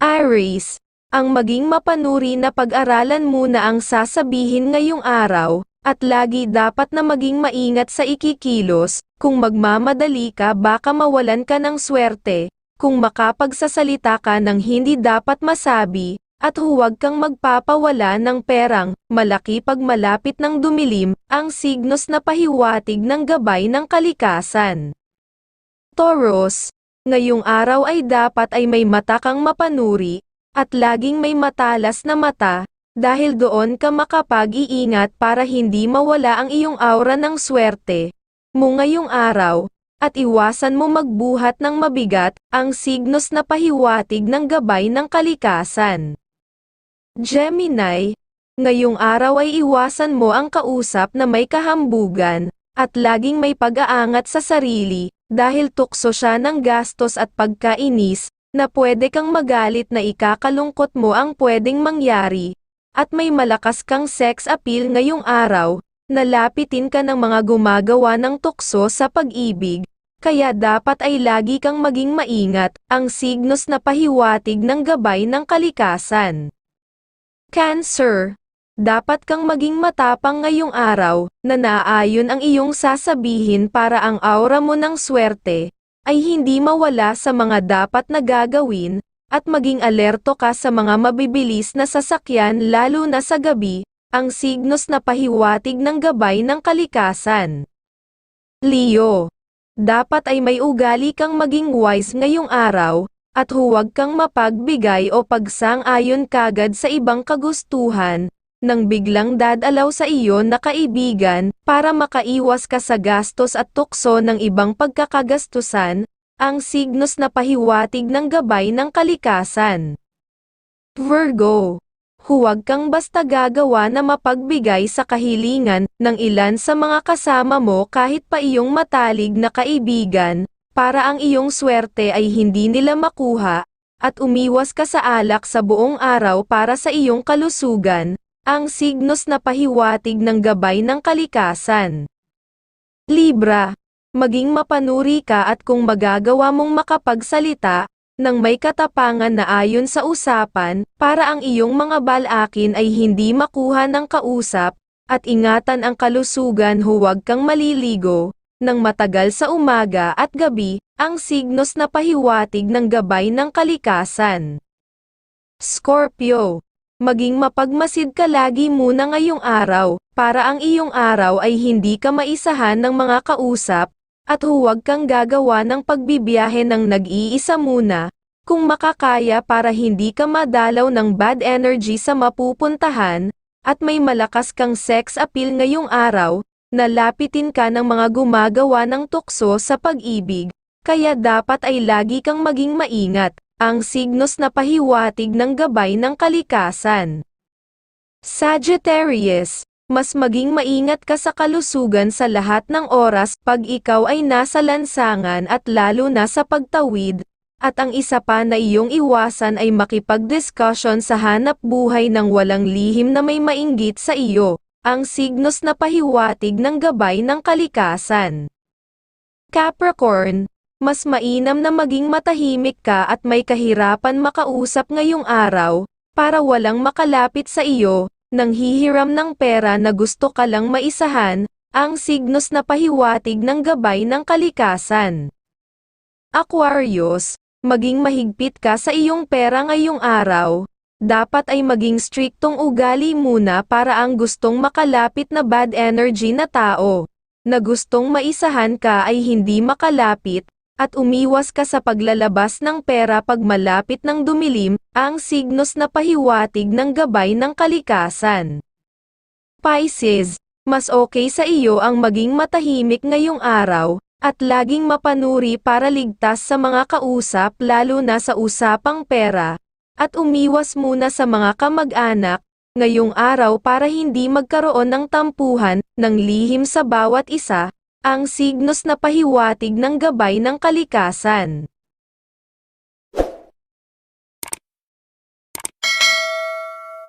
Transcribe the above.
Aries, ang maging mapanuri na pag-aralan muna ang sasabihin ngayong araw, at lagi dapat na maging maingat sa ikikilos, kung magmamadali ka baka mawalan ka ng swerte, kung makapagsasalita ka ng hindi dapat masabi, at huwag kang magpapawala ng perang, malaki pag malapit ng dumilim, ang signos na pahiwatig ng gabay ng kalikasan. Taurus, ngayong araw ay dapat ay may mata kang mapanuri, at laging may matalas na mata, dahil doon ka makapag-iingat para hindi mawala ang iyong aura ng swerte mo ngayong araw, at iwasan mo magbuhat ng mabigat, ang signos na pahiwatig ng gabay ng kalikasan. Gemini, ngayong araw ay iwasan mo ang kausap na may kahambugan, at laging may pag-aangat sa sarili, dahil tukso siya ng gastos at pagkainis, na pwede kang magalit na ikakalungkot mo ang pwedeng mangyari, at may malakas kang sex appeal ngayong araw, nalapitin ka ng mga gumagawa ng tukso sa pag-ibig, kaya dapat ay lagi kang maging maingat, ang signos na pahiwatig ng gabay ng kalikasan. Cancer, dapat kang maging matapang ngayong araw, na naaayon ang iyong sasabihin para ang aura mo ng swerte, ay hindi mawala sa mga dapat na gagawin, at maging alerto ka sa mga mabibilis na sasakyan lalo na sa gabi, ang signos na pahiwatig ng gabay ng kalikasan. Leo, dapat ay may ugali kang maging wise ngayong araw, at huwag kang mapagbigay o pagsang-ayon kagad sa ibang kagustuhan, nang biglang dadalaw sa iyo na kaibigan, para makaiwas ka sa gastos at tukso ng ibang pagkakagastusan, ang signos na pahiwatig ng gabay ng kalikasan. Virgo, huwag kang basta gagawa na mapagbigay sa kahilingan ng ilan sa mga kasama mo kahit pa iyong matalig na kaibigan, para ang iyong swerte ay hindi nila makuha, at umiwas ka sa alak sa buong araw para sa iyong kalusugan, ang signos na pahiwatig ng gabay ng kalikasan. Libra, maging mapanuri ka at kung magagawa mong makapagsalita, nang may katapangan na ayon sa usapan, para ang iyong mga balakin ay hindi makuha ng kausap, at ingatan ang kalusugan huwag kang maliligo, nang matagal sa umaga at gabi, ang signos na pahiwatig ng gabay ng kalikasan. Scorpio, maging mapagmasid ka lagi muna ngayong araw, para ang iyong araw ay hindi ka maisahan ng mga kausap, at huwag kang gagawa ng pagbibiyahe ng nag-iisa muna, kung makakaya para hindi ka madalaw ng bad energy sa mapupuntahan, at may malakas kang sex appeal ngayong araw, nalapitin ka ng mga gumagawa ng tukso sa pag-ibig, kaya dapat ay lagi kang maging maingat, ang signos na pahiwatig ng gabay ng kalikasan. Sagittarius, mas maging maingat ka sa kalusugan sa lahat ng oras pag ikaw ay nasa lansangan at lalo na sa pagtawid, at ang isa pa na iyong iwasan ay makipag-discussion sa hanap buhay ng walang lihim na may mainggit sa iyo, ang signos na pahiwatig ng gabay ng kalikasan. Capricorn, mas mainam na maging matahimik ka at may kahirapan makausap ngayong araw, para walang makalapit sa iyo, nang hihiram ng pera na gusto ka lang maisahan, ang signos na pahiwatig ng gabay ng kalikasan. Aquarius, maging mahigpit ka sa iyong pera ngayong araw, dapat ay maging striktong ugali muna para ang gustong makalapit na bad energy na tao, na gustong maisahan ka ay hindi makalapit, at umiwas ka sa paglalabas ng pera pag malapit ng dumilim, ang signos na pahiwatig ng gabay ng kalikasan. Pisces, mas okay sa iyo ang maging matahimik ngayong araw, at laging mapanuri para ligtas sa mga kausap lalo na sa usapang pera, at umiwas muna sa mga kamag-anak, ngayong araw para hindi magkaroon ng tampuhan, ng lihim sa bawat isa, ang signos na pahiwatig ng gabay ng kalikasan.